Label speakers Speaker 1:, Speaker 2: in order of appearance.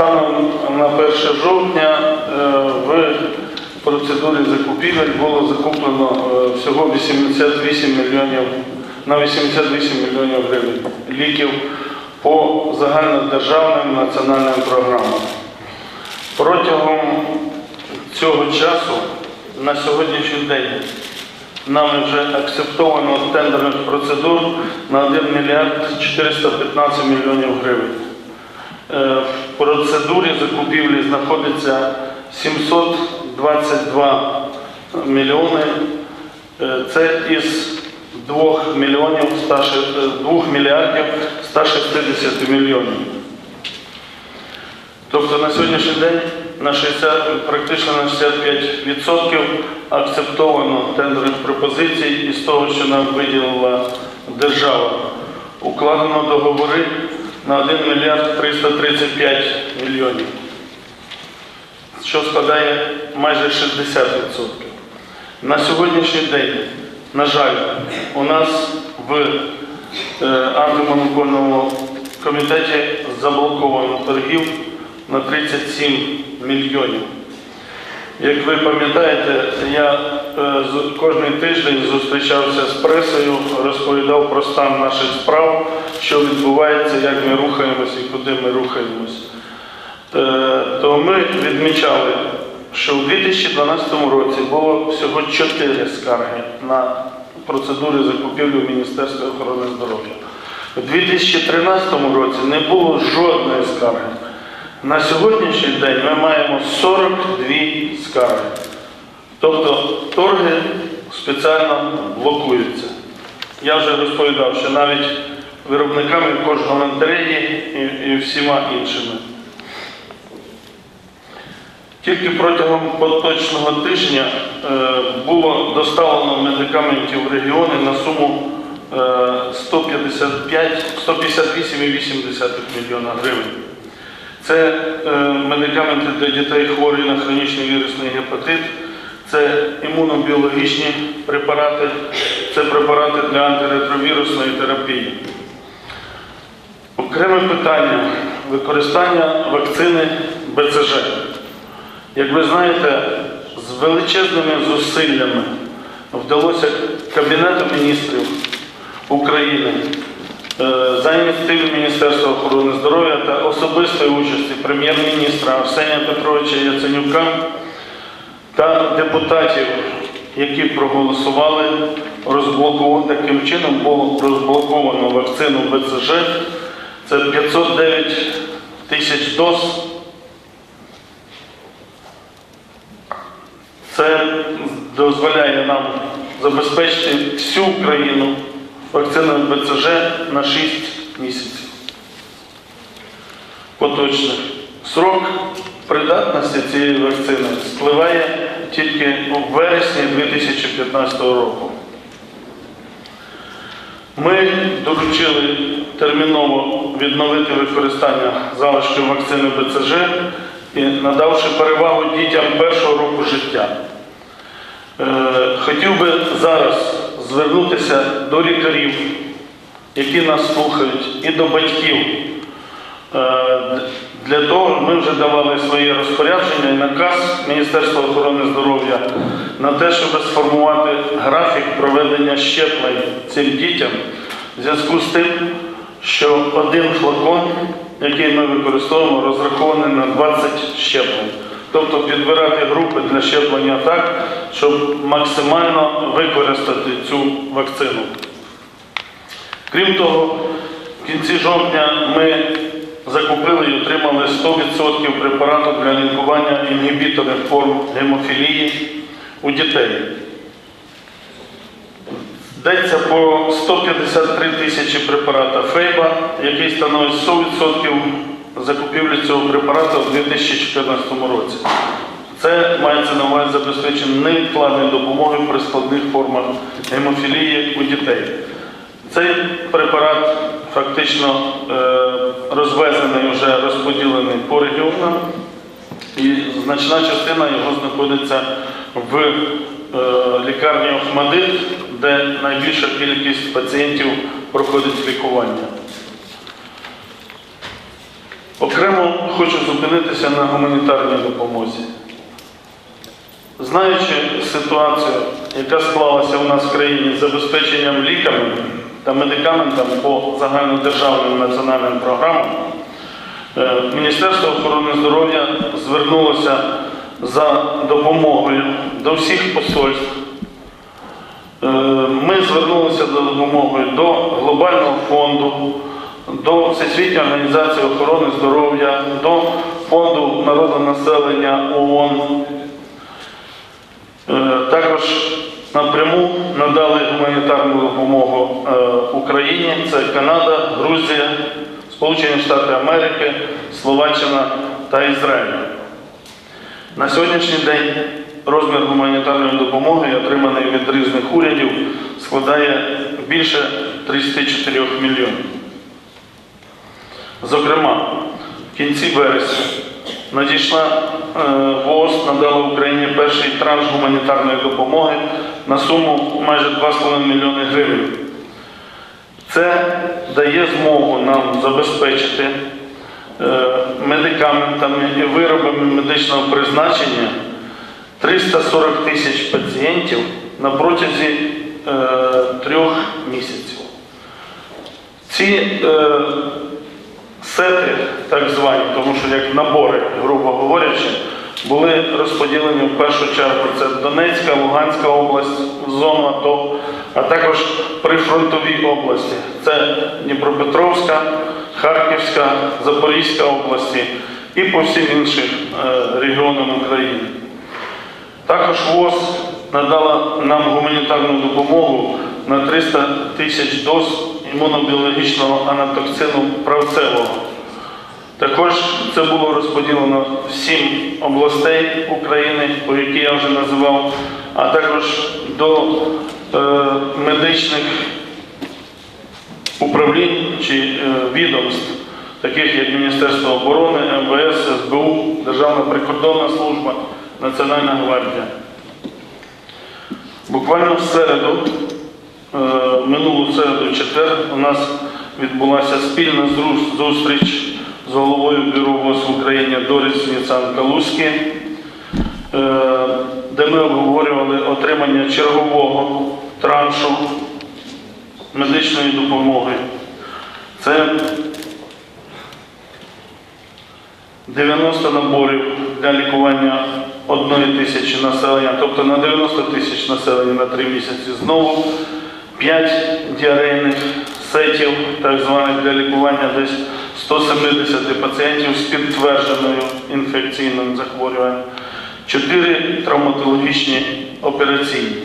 Speaker 1: Станом на 1 жовтня е, в процедурі закупівель було закуплено е, всього 88 мільйонів на 88 мільйонів гривень ліків по загальнодержавним національним програмам. Протягом цього часу на сьогоднішній день нами вже акцептовано тендерних процедур на 1 мільярд 415 мільйонів гривень. Е, В процедурі закупівлі знаходиться 722 мільйони. Е, Це із 2 мільйонів 2 мільярдів 160 мільйонів. Тобто на сьогоднішній день на 60, практично на 65% акцептовано тендерних пропозицій із того, що нам виділила держава. Укладено договори на 1 мільярд 335 мільйонів, що складає майже 60%. На сьогоднішній день, на жаль, у нас в е, антимонопольному комітеті заблоковано торгів на 37 мільйонів. Як ви пам'ятаєте, я е, кожен тиждень зустрічався з пресою, розповідав про стан наших справ, що відбувається, як ми рухаємось і куди ми рухаємось. Е, То ми відмічали, що у 2012 році було всього 4 скарги на процедури закупівлі в Міністерстві охорони здоров'я. У 2013 році не було жодної скарги. На сьогоднішній день ми маємо 42 скарги. Тобто торги спеціально блокуються. Я вже розповідав, що навіть виробниками кожгалантереї і, і всіма іншими. Тільки протягом поточного тижня е, було доставлено медикаментів в регіони на суму е, 155 158,8 мільйона гривень. Це е, медикаменти для дітей хворих на хронічний вірусний гепатит, це імунобіологічні препарати, це препарати для антиретровірусної терапії. Окреме питання використання вакцини БЦЖ. Як ви знаєте, з величезними зусиллями вдалося Кабінету міністрів України за ініціативи Міністерства охорони здоров'я та особистої участі прем'єр-міністра Арсенія Петровича Яценюка та депутатів, які проголосували, розблоковано таким чином було розблоковано вакцину БЦЖ. Це 509 тисяч доз. Це дозволяє нам забезпечити всю Україну вакциною БЦЖ на 6 місяців. Поточних. Срок придатності цієї вакцини спливає тільки у вересні 2015 року. Ми доручили терміново відновити використання залишків вакцини БЦЖ і надавши перевагу дітям першого року життя. Е, Хотів би зараз звернутися до лікарів, які нас слухають, і до батьків. Е, Для того ми вже давали своє розпорядження і наказ Міністерства охорони здоров'я на те, щоб сформувати графік проведення щеплень цим дітям в зв'язку з тим, що один флакон, який ми використовуємо, розрахований на 20 щеплень. Тобто підбирати групи для щеплення так, щоб максимально використати цю вакцину. Крім того, в кінці жовтня ми закупили і отримали 100% препарату для лікування інгібіторних форм гемофілії у дітей. Йдеться по 153 тисячі препарата Фейба, який становить 100% закупівлі цього препарату у 2014 році. Це мається на увазі забезпечення невідкладної допомоги при складних формах гемофілії у дітей. Цей препарат фактично е, розвезений, вже розподілений по регіонам, і значна частина його знаходиться в е, лікарні Охмадит, де найбільша кількість пацієнтів проходить лікування. Окремо хочу зупинитися на гуманітарній допомозі. Знаючи ситуацію, яка склалася у нас в країні з забезпеченням ліками та медикаментами по загальнодержавним національним програмам, е, Міністерство охорони здоров'я звернулося за допомогою до всіх посольств. Е, Ми звернулися за допомогою до Глобального фонду, до Всесвітньої організації охорони здоров'я, до Фонду народонаселення ООН. Е, Також напряму надали гуманітарну допомогу е, Україні. Це Канада, Грузія, Сполучені Штати Америки, Словаччина та Ізраїль. На сьогоднішній день розмір гуманітарної допомоги, отриманий від різних урядів, складає більше 34 мільйонів. Зокрема, в кінці вересня надійшла е, ВООЗ надала Україні перший транш гуманітарної допомоги на суму майже 2,5 мільйони гривень. Це дає змогу нам забезпечити е, медикаментами і виробами медичного призначення 340 тисяч пацієнтів на протязі е, трьох місяців. Ці сети, так звані, тому що як набори, грубо говорячи, були розподілені в першу чергу. Це Донецька, Луганська область, зона АТО, а також прифронтові області. Це Дніпропетровська, Харківська, Запорізька області і по всім іншим е, регіонам України. Також ВОЗ надала нам гуманітарну допомогу на 300 тисяч доз імунобіологічного анатоксину правцевого. Також це було розподілено в сім областей України, по які я вже називав, а також до е, медичних управлінь чи е, відомств, таких як Міністерство оборони, МВС, СБУ, Державна прикордонна служба, Національна гвардія. Буквально в середу, минулу середу, четвер, у нас відбулася спільна зустріч з головою Бюро ВОЗ в Україні Дорис Ніцан Калузькі, е, де ми обговорювали отримання чергового траншу медичної допомоги. Це 90 наборів для лікування одної тисячі населення, тобто на 90 тисяч населення на 3 місяці. Знову 5 діарейних сетів, так званих для лікування десь 170 пацієнтів з підтвердженою інфекційним захворюванням, 4 травматологічні операційні.